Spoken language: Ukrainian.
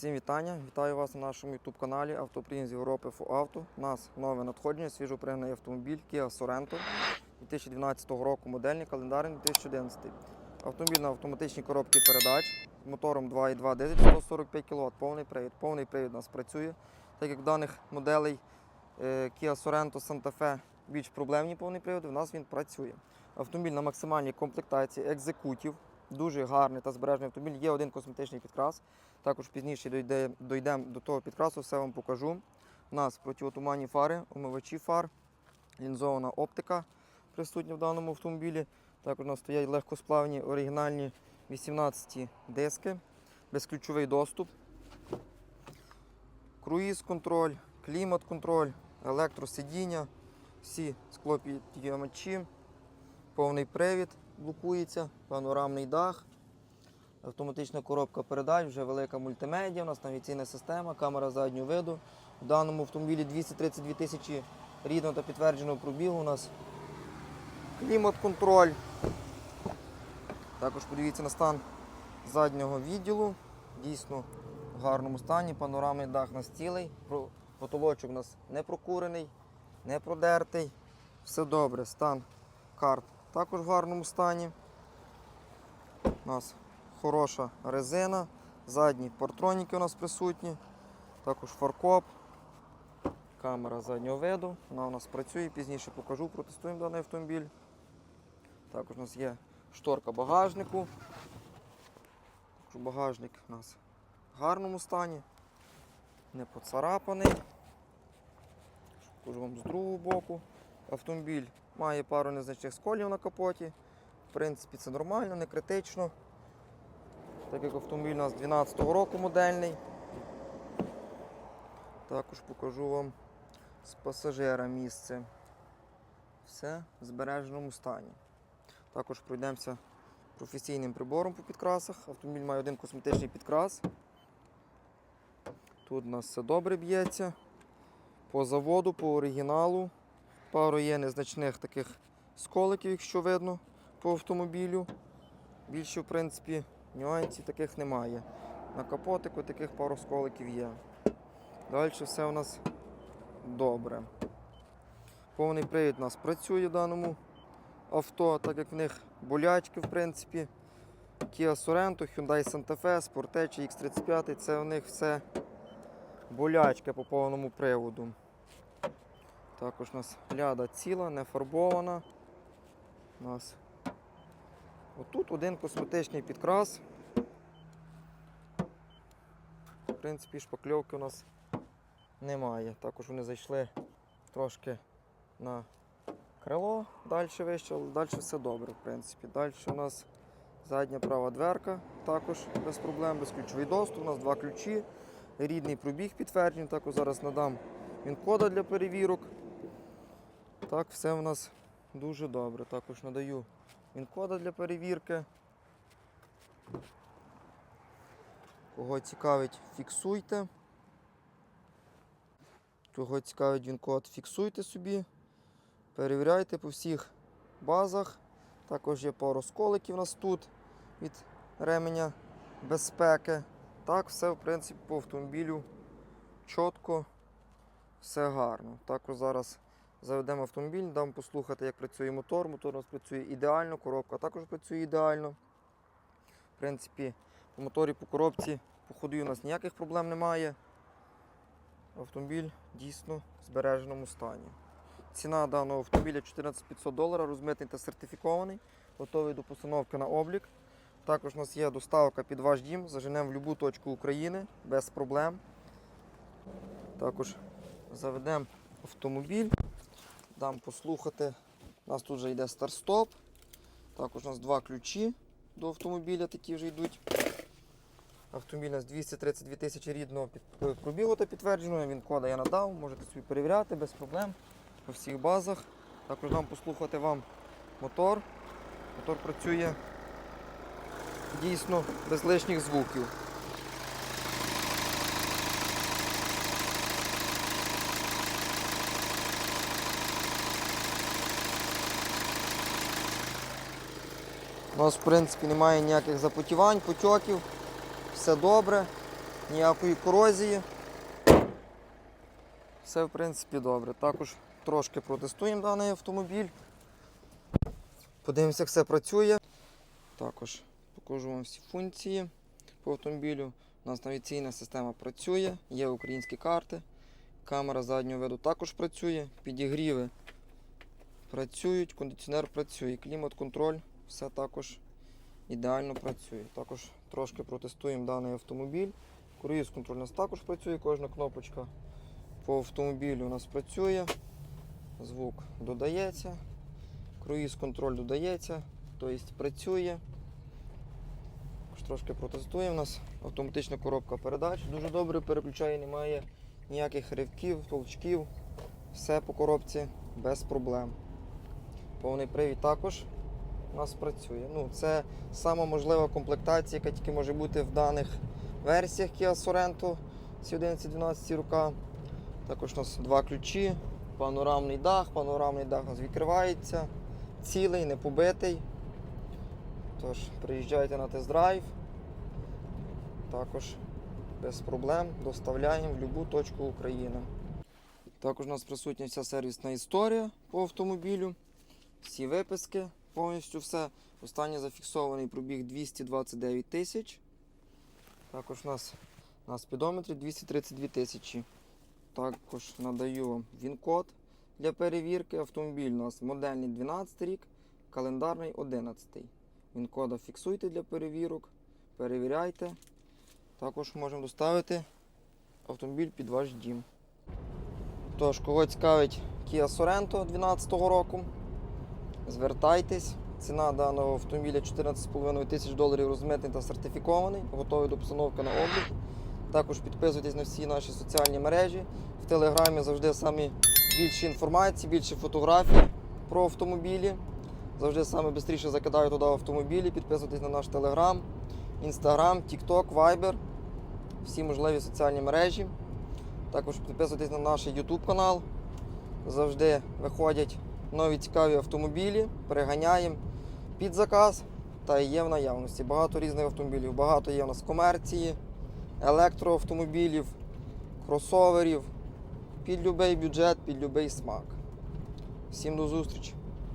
Всім вітання! Вітаю вас на нашому YouTube каналі Автопрін з Європи Авто. У нас нове надходження, свіжопригнаний автомобіль Kia Sorento 2012 року, модельний календарний 2011. Автомобіль на автоматичній коробці передач з мотором 2.2 дизель 145 кВт, повний привід. Повний привід у нас працює. Так як в даних моделей е, Kia Sorento Santa Fe більш проблемні повний привід, у нас він працює. Автомобіль на максимальній комплектації, екзекутів, дуже гарний та збережений автомобіль. Є один косметичний підкрас. Також пізніше дойде, дойдемо до того підкрасу, все вам покажу. У нас протиотуманні фари, омивачі фар, лінзована оптика присутня в даному автомобілі. Також у нас стоять легкосплавні оригінальні 18 диски, безключовий доступ, круїз-контроль, клімат-контроль, електросидіння, всі склопідіймачі, повний привід блокується, панорамний дах. Автоматична коробка передач, вже велика мультимедіа, у нас навігаційна система, камера заднього виду. В даному автомобілі 232 тисячі рідного та підтвердженого пробігу. У нас клімат-контроль. Також подивіться на стан заднього відділу. Дійсно в гарному стані. Панорамний дах у нас цілий. Потолочок у нас не прокурений, не продертий. Все добре. Стан карт також в гарному стані. У нас хороша резина, задні партроніки у нас присутні, також фаркоп, камера заднього виду, вона у нас працює, пізніше покажу, протестуємо даний автомобіль. Також у нас є шторка багажнику. Також багажник у нас в гарному стані, не поцарапаний. Покажу вам з другого боку. Автомобіль має пару незначних сколів на капоті. В принципі, це нормально, не критично. Так як автомобіль у нас 12 року модельний. Також покажу вам з пасажира місце. Все в збереженому стані. Також пройдемося професійним прибором по підкрасах. Автомобіль має один косметичний підкрас. Тут у нас все добре б'ється. По заводу, по оригіналу. Пару є незначних таких сколиків, якщо видно, по автомобілю. Більше, в принципі, нюансів таких немає. На капотику таких пару сколиків є. Далі все у нас добре. Повний привід у нас працює в даному авто, так як в них болячки, в принципі. Kia Sorento, Hyundai Santa Fe, Sportage X35, це у них все болячки по повному приводу. Також у нас ляда ціла, не фарбована. У нас Отут один косметичний підкрас. В принципі, шпакльовки у нас немає. Також вони зайшли трошки на крило далі вище, але далі все добре, в принципі. Далі у нас задня права дверка, також без проблем, безключовий доступ. У нас два ключі, рідний пробіг підтверджений. Також зараз надам він кода для перевірок. Так, все у нас дуже добре. Також надаю він-кода для перевірки. Кого цікавить, фіксуйте. Кого цікавить він-код, фіксуйте собі. Перевіряйте по всіх базах. Також є пару сколиків у нас тут від ременя безпеки. Так, все, в принципі, по автомобілю чітко, все гарно. Також зараз Заведемо автомобіль, дам послухати, як працює мотор. Мотор у нас працює ідеально, коробка також працює ідеально. В принципі, по моторі, по коробці, по ходу у нас ніяких проблем немає. Автомобіль дійсно в збереженому стані. Ціна даного автомобіля 14500 доларів, розмитний та сертифікований, готовий до постановки на облік. Також у нас є доставка під ваш дім, заженемо в будь-яку точку України без проблем. Також заведемо автомобіль. Дам послухати. У нас тут вже йде старт-стоп. Також у нас два ключі до автомобіля, такі вже йдуть. Автомобіль у нас 232 тисячі рідного пробігу та підтвердженого. Він кода я надав, можете собі перевіряти без проблем по всіх базах. Також дам послухати вам мотор. Мотор працює дійсно без лишніх звуків. У нас, в принципі, немає ніяких запотівань, потьоків. Все добре. ніякої корозії. Все, в принципі, добре. Також трошки протестуємо даний автомобіль. Подивимося, як все працює. Також покажу вам всі функції по автомобілю. У нас навігаційна система працює, є українські карти. Камера заднього виду також працює, підігріви працюють, кондиціонер працює, клімат-контроль, все також ідеально працює. Також трошки протестуємо даний автомобіль. Круїз контроль у нас також працює, кожна кнопочка по автомобілю у нас працює. Звук додається, круїз контроль додається, тобто працює. Трошки протестує. У нас автоматична коробка передач. Дуже добре переключає, немає ніяких ривків, толчків. Все по коробці без проблем. Повний привід також у нас працює. Ну, це сама можлива комплектація, яка тільки може бути в даних версіях Kia Sorento C11-12 рука. Також у нас два ключі, панорамний дах, панорамний дах у нас відкривається, цілий, не побитий. Тож, приїжджайте на тест-драйв. Також без проблем доставляємо в будь-яку точку України. Також у нас присутня вся сервісна історія по автомобілю, всі виписки, повністю все. Останній зафіксований пробіг 229 тисяч. Також у нас на спідометрі 232 тисячі. Також надаю він-код для перевірки. Автомобіль у нас модельний 12 рік, календарний 11. Він-кода фіксуйте для перевірок, перевіряйте. Також можемо доставити автомобіль під ваш дім. Тож, кого цікавить Kia Sorento 2012 року, звертайтесь. Ціна даного автомобіля 14,5 тисяч доларів розмитний та сертифікований, готовий до постановки на облік. Також підписуйтесь на всі наші соціальні мережі. В телеграмі завжди самі більше інформації, більше фотографій про автомобілі. Завжди саме швидше закидаю туди автомобілі. Підписуйтесь на наш телеграм, інстаграм, тікток, вайбер, всі можливі соціальні мережі. Також підписуйтесь на наш YouTube канал. Завжди виходять нові цікаві автомобілі, переганяємо під заказ та є в наявності. Багато різних автомобілів. Багато є в нас комерції, електроавтомобілів, кросоверів. Під будь-який бюджет, під будь-який смак. Всім до зустрічі!